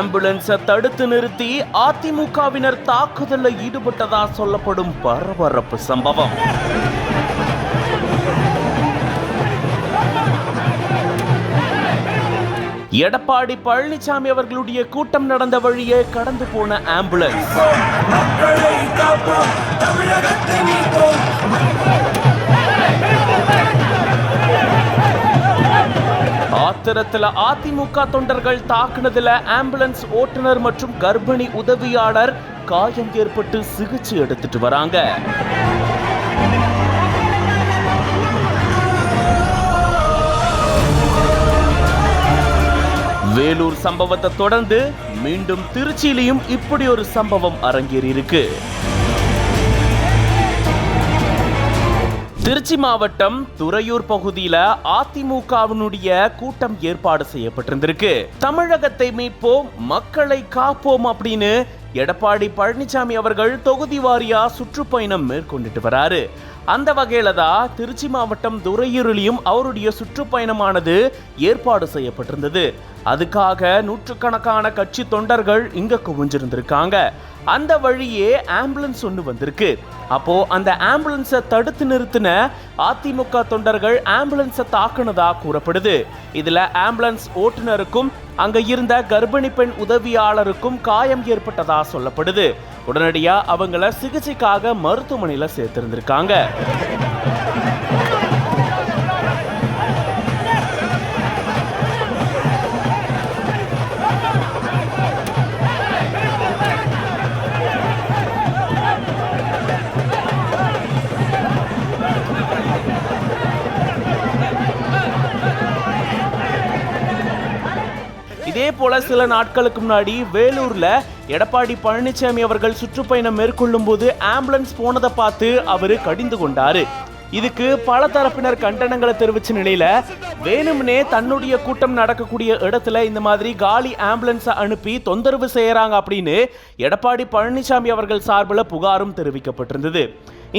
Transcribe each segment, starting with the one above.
ஆம்புலன்ஸை தடுத்து நிறுத்தி அதிமுகவினர் தாக்குதலில் ஈடுபட்டதா சொல்லப்படும் பரபரப்பு சம்பவம். எடப்பாடி பழனிசாமி அவர்களுடைய கூட்டம் நடந்த வழியே கடந்து போன ஆம்புலன்ஸ். ஆத்திரத்துல அதிமுக தொண்டர்கள் தாக்குனதுல ஆம்புலன்ஸ் ஓட்டுநர் மற்றும் கர்ப்பிணி உதவியாளர் காயம் ஏற்பட்டு சிகிச்சை எடுத்துட்டு வராங்க. வேலூர் சம்பவத்தை தொடர்ந்து மீண்டும் திருச்சியிலையும் இப்படி ஒரு சம்பவம் அரங்கேறி இருக்கு திருச்சி மாவட்டம் துறையூர் பகுதியில அதிமுகவினுடைய கூட்டம் ஏற்பாடு செய்யப்பட்டிருந்திருக்கு. தமிழகத்தை மீட்போம் மக்களை காப்போம் அப்படின்னு எடப்பாடி பழனிசாமி அவர்கள் தொகுதி வாரியா சுற்றுப்பயணம் மேற்கொண்டுட்டு வராரு. அந்த வகையில தான் திருச்சி மாவட்டம் துறையூரிலையும் அவருடைய சுற்றுப்பயணமானது ஏற்பாடு செய்யப்பட்டிருந்தது. அதுக்காக நூற்றுக்கணக்கான கட்சி தொண்டர்கள் இங்க குவிஞ்சிருந்திருக்காங்க. அந்த வழியே ஆம்புலன்ஸ் ஒன்று வந்திருக்கு. அப்போ அந்த ஆம்புலன்ஸை தடுத்து நிறுத்தின அதிமுக தொண்டர்கள் ஆம்புலன்ஸை தாக்குனதா கூறப்படுது. இதுல ஆம்புலன்ஸ் ஓட்டுநருக்கும் அங்க இருந்த கர்ப்பிணி பெண் உதவியாளருக்கும் காயம் ஏற்பட்டதா சொல்லப்படுது. உடனடியா அவங்கள சிகிச்சைக்காக மருத்துவமனையில சேர்த்திருந்திருக்காங்க. இதே போல சில நாட்களுக்கு முன்னாடி வேலூர்ல எடப்பாடி பழனிசாமி அவர்கள் சுற்றுப்பயணம் மேற்கொள்ளும் போது ஆம்புலன்ஸ் போனதை பார்த்து அவரு கடிந்து கொண்டாரு. இதுக்கு பல தரப்பினர் கண்டனங்களை தெரிவிச்ச நிலையில வேணும்னே தன்னுடைய கூட்டம் நடக்கக்கூடிய இடத்துல இந்த மாதிரி காலி ஆம்புலன்ஸை அனுப்பி தொந்தரவு செய்யறாங்க அப்படின்னு எடப்பாடி பழனிசாமி அவர்கள் சார்பில் புகாரும் தெரிவிக்கப்பட்டிருந்தது.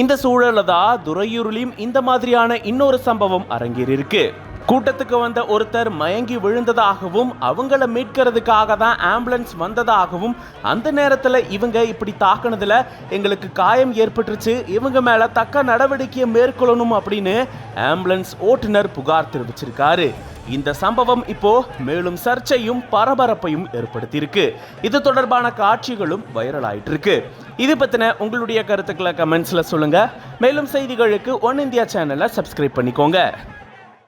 இந்த சூழல்ல தான் துறையூரிலும் இந்த மாதிரியான இன்னொரு சம்பவம் அரங்கேறி இருக்கு கூட்டத்துக்கு வந்த ஒருத்தர் மயங்கி விழுந்ததாகவும் அவங்கள மீட்கிறதுக்காக தான் ஆம்புலன்ஸ் வந்ததாகவும் அந்த நேரத்தில் இவங்க இப்படி தாக்குனதுல எங்களுக்கு காயம் ஏற்பட்டுருச்சு. இவங்க மேலே தக்க நடவடிக்கையை மேற்கொள்ளணும் அப்படின்னு ஆம்புலன்ஸ் ஓட்டுநர் புகார் தெரிவிச்சிருக்காரு. இந்த சம்பவம் இப்போ மேலும் சர்ச்சையும் பரபரப்பையும் ஏற்படுத்தியிருக்கு. இது தொடர்பான காட்சிகளும் வைரல் ஆயிட்டு இருக்கு இது பத்தின உங்களுடைய கருத்துக்களை கமெண்ட்ஸ்ல சொல்லுங்க. மேலும் செய்திகளுக்கு ஒன் இந்தியா சேனலை சப்ஸ்கிரைப் பண்ணிக்கோங்க.